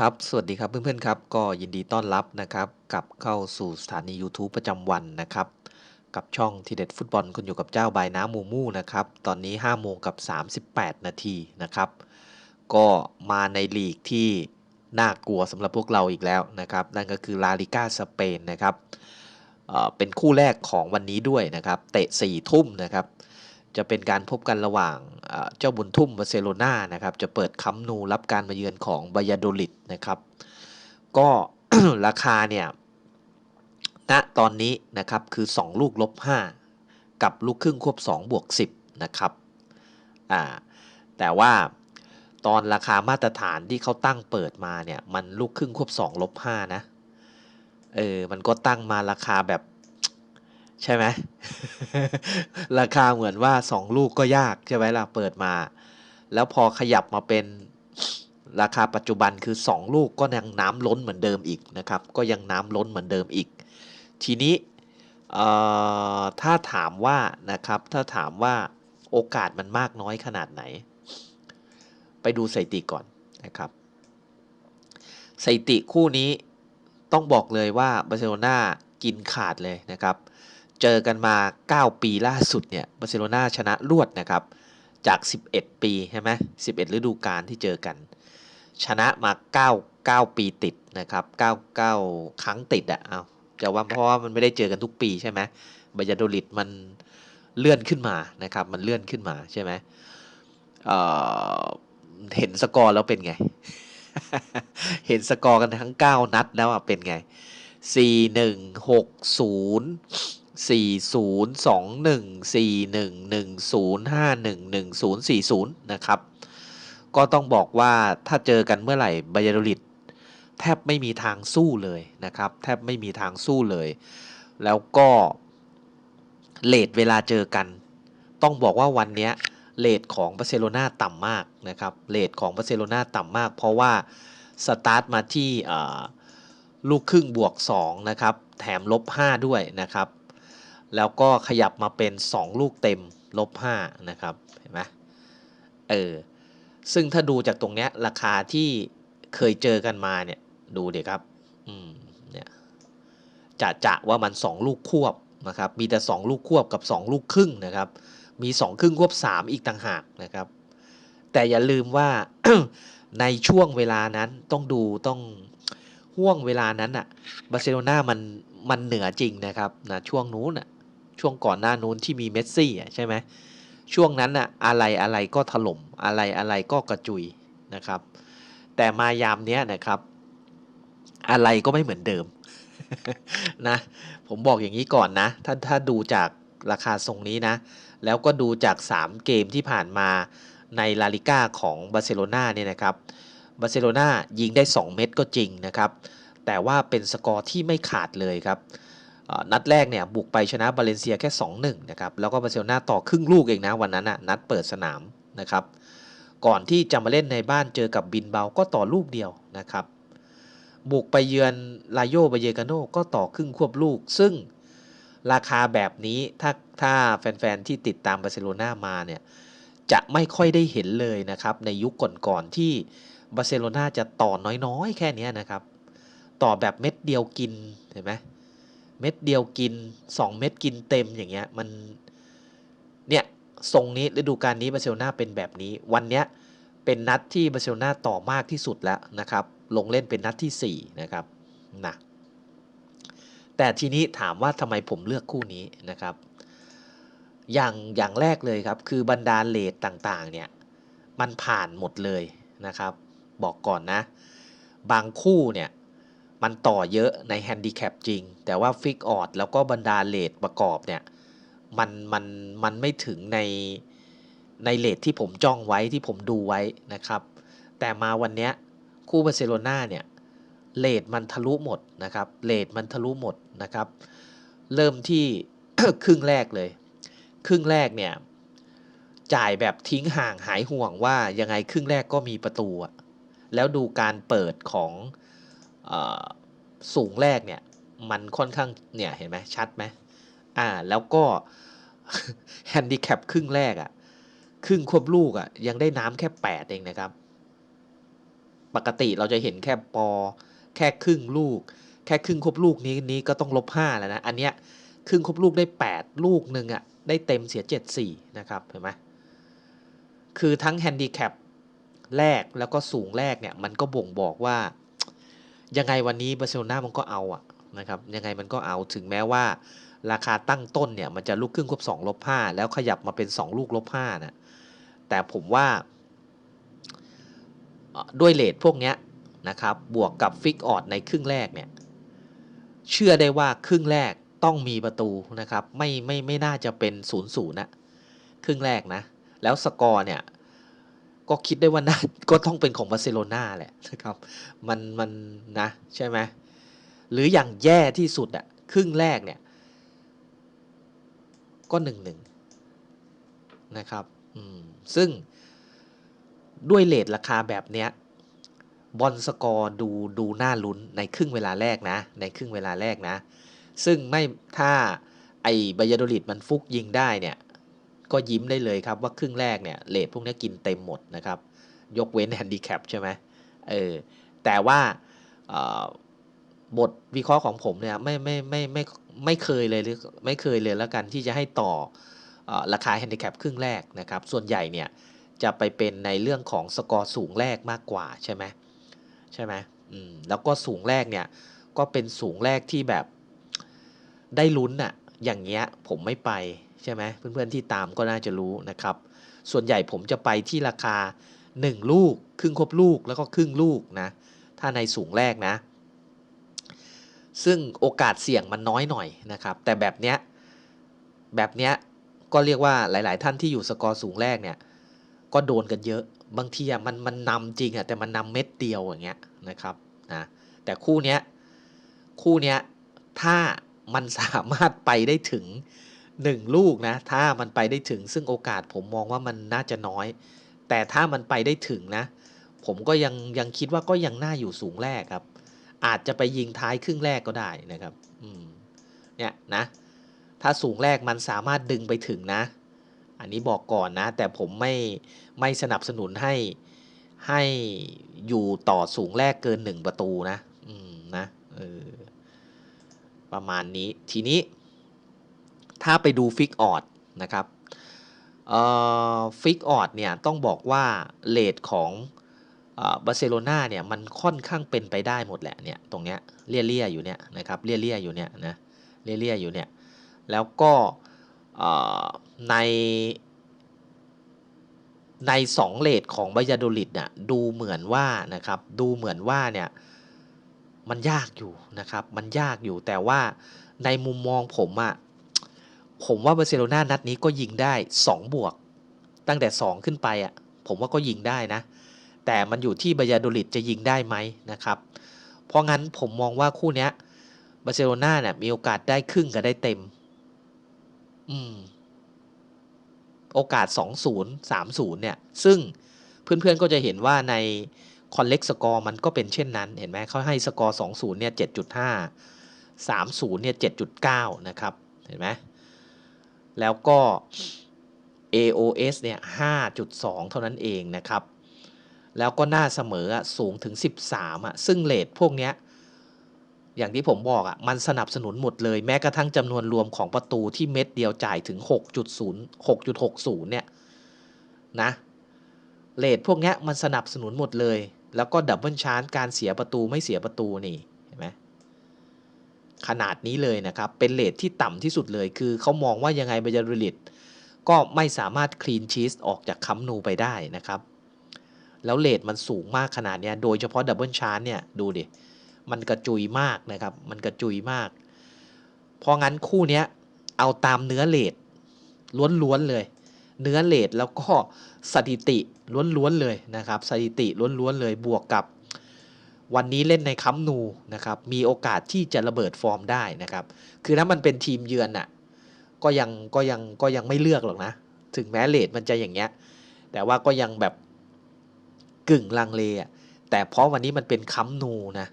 ครับ สวัสดีครับเพื่อนๆครับ ก็ยินดีต้อนรับนะครับกลับเข้าสู่สถานี YouTube ประจำวันนะครับ กับช่องทีเด็ดฟุตบอลคุณอยู่กับเจ้าบายน้ำมูมูนะครับ ตอนนี้5โมงกับ 38 นาทีนะครับ ก็มาในลีกที่น่ากลัวสำหรับพวกเราอีกแล้วนะครับ นั่นก็คือลาลิก้าสเปนนะครับเเป็นคู่แรกของวันนี้ด้วยนะครับ เตะ4ทุ่มนะครับ จะเป็นการพบกันระหว่าง เจ้าบุญทุ่มบาร์เซโลนานะครับจะเปิดคัมนูรับการมาเยือนของบายาโดลิดนะครับ ก็ราคาเนี่ยณตอนนี้นะครับคือ 2 ลูกลบ 5 กับลูกครึ่งควบ2บวก10นะครับอ่าแต่ว่าตอนราคามาตรฐานที่เขาตั้งเปิดมาเนี่ยมันลูกครึ่งควบ2ลบ5นะเออมันก็ตั้งมาราคาแบบ ใช่ไหมราคาเหมือนว่า2ลูกก็ยากใช่ไหมล่ะเปิดมา แล้วพอขยับมาเป็นราคาปัจจุบันคือ 2 ลูกก็ยังน้ำล้นเหมือนเดิมอีกนะครับ ก็ยังน้ำล้นเหมือนเดิมอีก ทีนี้ถ้าถามว่านะครับ ถ้าถามว่าโอกาสมันมากน้อยขนาดไหน ไปดูสถิติก่อนนะครับสถิติคู่นี้ต้องบอกเลยว่าบาร์เซโลนากินขาดเลยนะครับ เจอกันมา 9 ปีล่าสุดเนี่ยบาร์เซโลนาชนะรวดนะครับ จาก 11 ปีใช่ไหม11 ฤดูกาลที่เจอกัน ชนะมา 9 9 ปีติดนะครับ9 9 ครั้งติดอะเอาจะว่าเพราะว่ามันไม่ได้เจอกันทุกปีใช่ไหมบายาโดลิดมันเลื่อนขึ้นมานะครับ มันเลื่อนขึ้นมาใช่ไหมเเห็นสกอร์แล้วเป็นไง เห็นสกอร์กันทั้ง 9 นัดแล้วอะเป็นไง 4 1 6 0 4 0 2 1 4 1 1 0 5 1 1 0 4 0 นะครับ ก็ต้องบอกว่าถ้าเจอกันเมื่อไหร่บายาโดลิดแทบไม่มีทางสู้เลยนะครับ แทบไม่มีทางสู้เลย แล้วก็เลทเวลาเจอกัน ต้องบอกว่าวันนี้เลทของบาร์เซโลนาต่ำมากนะครับเลทของบาร์เซโลนาต่ำมาก เพราะว่าสตาร์ทมาที่ลูกครึ่งบวก2นะครับแถมลบ5ด้วยนะครับ แล้วก็ขยับมาเป็น 2 ลูกเต็มลบ5นะครับเห็นไหมเออซึ่งถ้าดูจากตรงเนี้ยราคาที่เคยเจอกันมาเนี่ยดูเดี๋ยวครับอืมเนี่ยจะจะว่ามัน 2 ลูกควบนะครับมีแต่ 2 ลูกควบกับ 2 ลูกครึ่งนะครับมี 2 ครึ่งควบ 3 อีกต่างหากนะครับ แต่อย่าลืมว่าในช่วงเวลานั้นต้องดูต้องห่วงเวลานั้นอะบาร์เซโลนามันมันเหนือจริงนะครับนะช่วงนู้นอะ ช่วงก่อนหน้านู้นที่มีเมสซี่อะใช่ไหมช่วงนั้นอะอะไรอะไรก็ถล่มอะไรอะไรก็กระจุยนะครับ แต่มายามเนี้ยนะครับ อะไรก็ไม่เหมือนเดิมนะผมบอกอย่างนี้ก่อนนะ ถ้าถ้าดูจากราคาทรงนี้นะ แล้วก็ดูจาก 3 เกมที่ผ่านมาในลาลิก้าของบาร์เซโลนาเนี่ยนะครับบาร์เซโลนายิงได้ 2 เม็ดก็จริงนะครับ แต่ว่าเป็นสกอร์ที่ไม่ขาดเลยครับ นัดแรกเนี่ยบุกไปชนะบาเลนเซียแค่ 2-1นะครับแล้วก็บาร์เซโลนาต่อครึ่งลูกเองนะวันนั้นนะนัดเปิดสนามนะครับก่อนที่จะมาเล่นในบ้านเจอกับบินเบาก็ต่อลูกเดียวนะครับบุกไปเยือนลาโยบาเยกาโนก็ต่อครึ่งควบลูก ซึ่งราคาแบบนี้ถ้าถ้าแฟนๆ ที่ติดตามบาร์เซโลนามาเนี่ยจะไม่ค่อยได้เห็นเลยนะครับในยุคก่อนๆที่บาร์เซโลนาจะต่อน้อยๆ แค่นี้นะครับ ต่อแบบเม็ดเดียวกินเห็นไหม เม็ดเดียวกิน 2 เม็ดกินเต็มอย่างเงี้ยมันเนี่ยทรงนี้ฤดูกาลนี้บาร์เซโลนาเป็นแบบนี้ วันเนี้ยเป็นนัดที่บาร์เซโลนาต่อมากที่สุดแล้วนะครับ ลงเล่นเป็นนัดที่4นะครับนะแต่ทีนี้ถามว่าทำไมผมเลือกคู่นี้นะครับ อย่างอย่างแรกเลยครับ คือบรรดาเลทต่างๆเนี่ยมันผ่านหมดเลยนะครับ บอกก่อนนะ บางคู่เนี่ย มันต่อเยอะในแฮนดิแคปจริง แต่ว่าฟิกออดแล้วก็บรรดาเลทประกอบเนี่ยมันมันมันไม่ถึงในในเลทที่ผมจ้องไว้ที่ผมดูไว้นะครับ แต่มาวันเนี้ยคู่บาร์เซโลนาเนี่ยเลทมันทะลุหมดนะครับเลทมันทะลุหมดนะครับ เริ่มที่ครึ่งแรกเลย ครึ่งแรกเนี่ยจ่ายแบบทิ้งห่างหายห่วงว่ายังไงครึ่งแรกก็มีประตูแล้วดูการเปิดของ สูงแรกเนี่ย มันค่อนข้างเนี่ยเห็นไหมชัดไหมอ่าแล้วก็แฮนดิแคปครึ่งแรกอะครึ่งควบลูกอะยังได้น้ำแค่8เองนะครับ ปกติเราจะเห็นแค่ปอ แค่ครึ่งลูก แค่ครึ่งครบลูกนี้นี้ก็ต้องลบห้าแล้วนะ อันเนี้ยครึ่งครบลูกได้แปดลูกหนึ่งอะ่ะได้เต็มเสียเจ็ดสี่นะครับเห็นไหมคือทั้งแฮนดิแคปแรกแล้วก็สูงแรกเนี่ยมันก็บ่งบอกว่า ยังไงวันนี้บาร์เซโลนามันก็เอาอะนะครับยังไงมันก็เอาถึงแม้ว่า ราคาตั้งต้นเนี่ยมันจะลูกครึ่งครบ2ลบ5แล้วขยับมาเป็น 2 ลูกลบ5นะแต่ผมว่าด้วยเลทพวกเนี้ยนะครับบวกกับฟิกออดในครึ่งแรกเนี่ยเชื่อได้ว่าครึ่งแรกต้องมีประตูนะครับไม่ไม่ไม่น่าจะเป็น0ูนย์นะครึ่งแรกนะ แล้วสกอร์เนี่ย ก็คิดได้ว่าน่าก็ต้องเป็นของบาร์เซโลนาแหละนะครับ มันมันนะใช่ไหมหรืออย่างแย่ที่สุดอะครึ่งแรกเนี่ย ก็หนึ่งหนึ่งนะครับอืมซึ่งด้วยเลทราคาแบบเนี้ยบอลสกอร์ดูดูน่าลุ้นในครึ่งเวลาแรกนะ ในครึ่งเวลาแรกนะ ซึ่งไม่ถ้าไอ้บายาโดลิดมันฟุกยิงได้เนี่ย ก็ยิ้มได้เลยครับว่าครึ่งแรกเนี่ยเลทพวกนี้กินเต็มหมดนะครับ ยกเว้นแฮนดิแคปใช่ไหมเออแต่ว่าบทวิเคราะห์ของผมเนี่ยไม่ไม่ไม่ไม่ไม่เคยเลยหรือไม่เคยเลยแล้วกันที่จะให้ต่ออราคาแฮนดิแคปครึ่งแรกนะครับ ส่วนใหญ่เนี่ยจะไปเป็นในเรื่องของสกอร์สูงแรกมากกว่าใช่ไหมใช่ไหมอืมแล้วก็สูงแรกเนี่ยก็เป็นสูงแรกที่แบบได้ลุ้นอะอย่างเงี้ยผมไม่ไป ใช่ไหมเพื่อนๆที่ตามก็น่าจะรู้นะครับ ส่วนใหญ่ผมจะไปที่ราคา 1 ลูก ครึ่งครบลูกแล้วก็ครึ่งลูกนะ ถ้าในสูงแรกนะ ซึ่งโอกาสเสี่ยงมันน้อยหน่อยนะครับ แต่แบบเนี้ยแบบเนี้ยก็เรียกว่าหลาย ๆ ท่านที่อยู่สกอร์สูงแรกเนี่ย ก็โดนกันเยอะบางทีอะมันมันนำจริงอะแต่มันนำเม็ดเดียวอย่างเงี้ยนะครับนะแต่คู่เนี้ยคู่เนี้ยถ้ามันสามารถไปได้ถึง 1 ลูกนะ ถ้ามันไปได้ถึงซึ่งโอกาสผมมองว่ามันน่าจะน้อย แต่ถ้ามันไปได้ถึงนะ ผมก็ยังยังคิดว่าก็ยังน่าอยู่สูงแรกครับ อาจจะไปยิงท้ายครึ่งแรกก็ได้นะครับอืมเนี่ยนะ ถ้าสูงแรกมันสามารถดึงไปถึงนะ อันนี้บอกก่อนนะ แต่ผมไม่ไม่สนับสนุนให้ให้อยู่ต่อสูงแรกเกินหนึ่งประตูนะ อืมนะเออประมาณนี้ทีนี้ ถ้าไปดูฟิกออดนะครับฟิกออดเนี่ยต้องบอกว่าเลทของบาร์เซโลนาเนี่ยมันค่อนข้างเป็นไปได้หมดแหละเนี่ยตรงเนี้ยเลี่ยๆอยู่เนี่ยนะครับเลี่ยๆอยู่เนี่ยนะเลี่ยๆอยู่เนี่ยแล้วก็ในในสองเลทของบายาโดลิดเนี่ยดูเหมือนว่านะครับดูเหมือนว่าเนี่ยมันยากอยู่นะครับมันยากอยู่แต่ว่าในมุมมองผมอะ ผมว่าบาร์เซโลนานัดนี้ก็ยิงได้ 2 บวก ตั้งแต่ 2 ขึ้นไปอะผมว่าก็ยิงได้นะ แต่มันอยู่ที่บายาโดลิดจะยิงได้ไหมนะครับ เพราะงั้นผมมองว่าคู่นี้บาร์เซโลนาเนี่ยมีโอกาสได้ครึ่งกับได้เต็ม อืม โอกาส 2-0 3-0 เนี่ย ซึ่งเพื่อนๆก็จะเห็นว่าในคอนเล็กสกอร์มันก็เป็นเช่นนั้น เห็นไหมเขาให้สกอร์ 2-0 เนี่ย 7.5 3-0 เนี่ย 7.9 นะครับ เห็นไหม แล้วก็ AOS เนี่ย 5.2 เท่านั้นเองนะครับ แล้วก็หน้าเสมอสูงถึง 13อะซึ่งเลทพวกเนี้ย อย่างที่ผมบอกอะมันสนับสนุนหมดเลย แม้กระทั่งจำนวนรวมของประตูที่เม็ดเดียวจ่ายถึง 6.0 6.60 เนี่ย นะเลทพวกเนี้ยมันสนับสนุนหมดเลย แล้วก็ดับเบิลชาร์จการเสียประตูไม่เสียประตูนี่ ขนาดนี้เลยนะครับ เป็นเลทที่ต่ำที่สุดเลย คือเขามองว่ายังไงบายาริลิตก็ไม่สามารถคลีนชีสออกจากคัมนูไปได้นะครับ แล้วเลทมันสูงมากขนาดนี้โดยเฉพาะดับเบิลชาร์จเนี่ย ดูดิ มันกระจุยมากนะครับ มันกระจุยมาก เพราะงั้นคู่นี้เอาตามเนื้อเลทล้วนๆเลย เนื้อเลทแล้วก็สถิติล้วนๆเลยนะครับ สถิติล้วนๆเลยบวกกับ วันนี้เล่นในคัมนูนะครับมีโอกาสที่จะระเบิดฟอร์มได้นะครับ คือถ้ามันเป็นทีมเยือนน่ะก็ยังก็ยังก็ยังไม่เลือกหรอกนะ ถึงแม้เลทมันจะอย่างเงี้ย แต่ว่าก็ยังแบบกึ่งลังเลอะแต่เพราะวันนี้มันเป็นค้ำนูนะ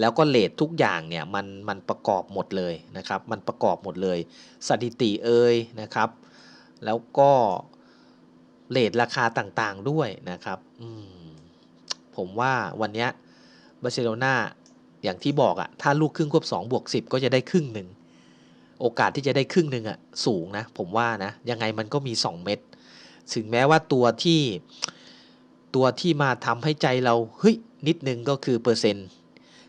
แล้วก็เลททุกอย่างเนี่ยมันมันประกอบหมดเลยนะครับ มันประกอบหมดเลย สถิติเอ่ยนะครับ แล้วก็เลทราคาต่างๆด้วยนะครับมผมว่าวันเนี้ย บาร์เซโลนาอย่างที่บอกอะถ้าลูกครึ่งควบ2บวก10 ก็จะได้ครึ่งหนึ่ง โอกาสที่จะได้ครึ่งหนึ่งอะสูงนะ ผมว่านะ ยังไงมันก็มี 2 เม็ดถึงแม้ว่าตัวที่ตัวที่มาทำให้ใจเราเฮ้ยนิดนึงก็คือเปอร์เซ็นต์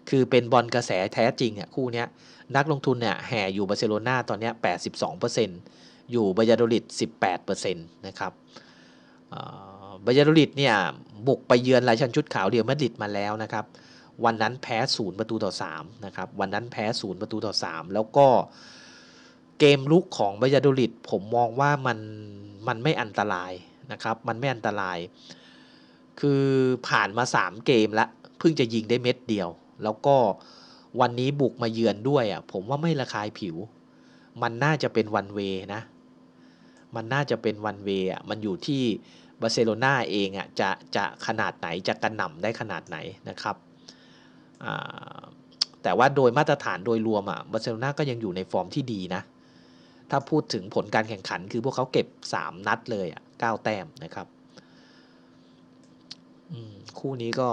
คือเป็นบอลกระแสแท้จริงอะคู่เนี้ยนักลงทุนเนี่ยแห่อยู่บาร์เซโลนาตอนเนี้ย82%อยู่บายาโดลิด18%นะครับบายาโดลิดเนี่ยบุกไปเยือนรายชันชุดขาวเดียวมาดริดมาแล้วนะครับ วันนั้นแพ้ศูนย์ประตูต่อ3นะครับวันนั้นแพ้ศูนย์ประตูต่อ 3 แล้วก็เกมลุกของบายาโดลิดผมมองว่ามันมันไม่อันตรายนะครับมันไม่อันตราย คือผ่านมา 3 เกมแล้วเพิ่งจะยิงได้เม็ดเดียว แล้วก็วันนี้บุกมาเยือนด้วยอะผมว่าไม่ระคายผิว มันน่าจะเป็นวันเวนะ มันน่าจะเป็นวันเวอะมันอยู่ที่บาร์เซโลนาเองอะจะจะขนาดไหนจะกระหน่ำได้ขนาดไหนนะครับ แต่ว่าโดยมาตรฐานโดยรวมอะบาร์เซโลนาก็ยังอยู่ในฟอร์มที่ดีนะ ถ้าพูดถึงผลการแข่งขันคือพวกเขาเก็บ 3 นัดเลยอะ9แต้มนะครับคู่นี้ก็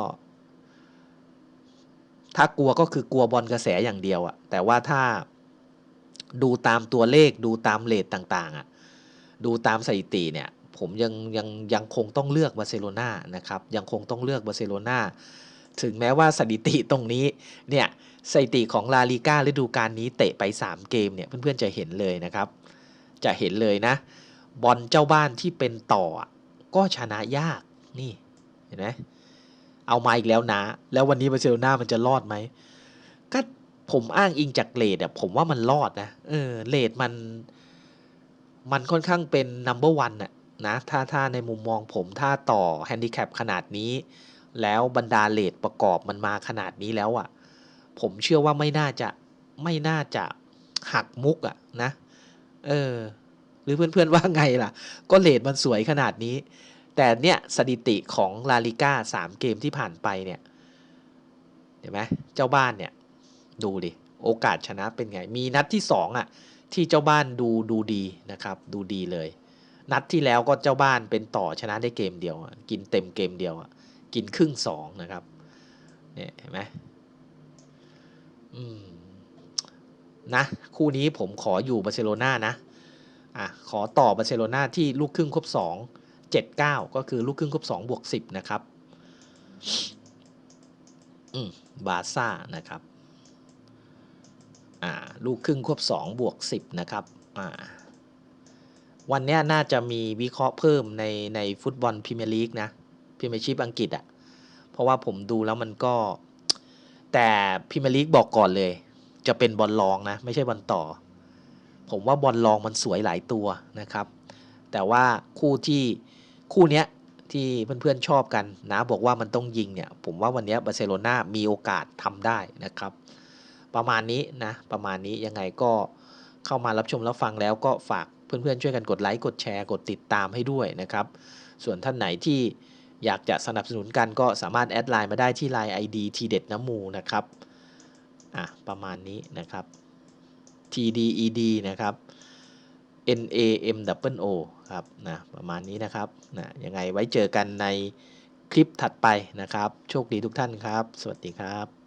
ถ้ากลัวก็คือกลัวบอลกระแสอย่างเดียวอะแต่ว่าถ้าดูตามตัวเลขดูตามเลทต่างๆอะดูตามสถิติเนี่ย ผมยังยังยังคงต้องเลือกบาร์เซโลนานะครับ ยังคงต้องเลือกบาร์เซโลนา ถึงแม้ว่าสถิติตรงนี้เนี่ยสถิติของลาลิก้าฤดูกาลนี้เตะไป 3 เกมเนี่ยเพื่อนๆจะเห็นเลยนะครับ จะเห็นเลยนะ บอลเจ้าบ้านที่เป็นต่อก็ชนะยากนี่เห็นไหมเอามาอีกแล้วนะ แล้ววันนี้บาร์เซโลนามันจะรอดไหมก็ผมอ้างอิงจากเลดอะผมว่ามันรอดนะเออเลดมัน มันค่อนข้างเป็นนัมเบอร์วันอะนะถ้าถ้าในมุมมองผมถ้าต่อแฮนดิแคปขนาดนี้ แล้วบรรดาเลดประกอบมันมาขนาดนี้แล้วอะผมเชื่อว่าไม่น่าจะไม่น่าจะหักมุกอะนะ เออ หรือเพื่อนๆว่าไงล่ะ ก็เลดมันสวยขนาดนี้ แต่เนี่ยสถิติของลาลิก้าสามเกมที่ผ่านไปเนี่ยเห็นไหมเจ้าบ้านเนี่ย ดูดิ โอกาสชนะเป็นไง มีนัดที่สองอะ ที่เจ้าบ้านดูดูดีนะครับ ดูดีเลย นัดที่แล้วก็เจ้าบ้านเป็นต่อชนะได้เกมเดียวกินเต็มเกมเดียวอะ กินครึ่งสองนะครับเนี่ยเห็นไหมอืมนะคู่นี้ผมขออยู่บาร์เซโลนานะอะขอต่อบาร์เซโลนาที่ลูกครึ่งครบ2 79ก็คือลูกครึ่งครบ2บวก10นะครับอืมบาซ่านะครับอ่าลูกครึ่งครบ2บวก10นะครับอ่าวันนี้น่าจะมีวิเคราะห์เพิ่มในในฟุตบอลพรีเมียร์ลีกนะ พรีเมียร์ชีพอังกฤษอะ่ะ เพราะว่าผมดูแล้วมันก็ แต่พรีเมียร์ลีกบอกก่อนเลย จะเป็นบอลลองนะ ไม่ใช่บอลต่อ ผมว่าบอลลองมันสวยหลายตัวนะครับ แต่ว่าคู่ที่คู่เนี้ยที่เพื่อนๆชอบกันนะบอกว่ามันต้องยิงเนี่ย ผมว่าวันนี้บาร์เซโลนามีโอกาสทำได้นะครับ ประมาณนี้นะ ประมาณนี้ยังไงก็เข้ามารับชมรับฟังแล้วก็ฝากเพื่อนๆช่วยกันกดไลค์กดแชร์กดติดตามให้ด้วยนะครับ ส่วนท่านไหนที่ อยากจะสนับสนุนกันก็สามารถแอดไลน์มาได้ที่ไลน์ ID ทีเด็ดน้ำมูนะครับอะประมาณนี้นะครับ TDED นะครับ N A M W O ครับนะประมาณนี้นะครับนะยังไงไว้เจอกันในคลิปถัดไปนะครับ โชคดีทุกท่านครับ สวัสดีครับ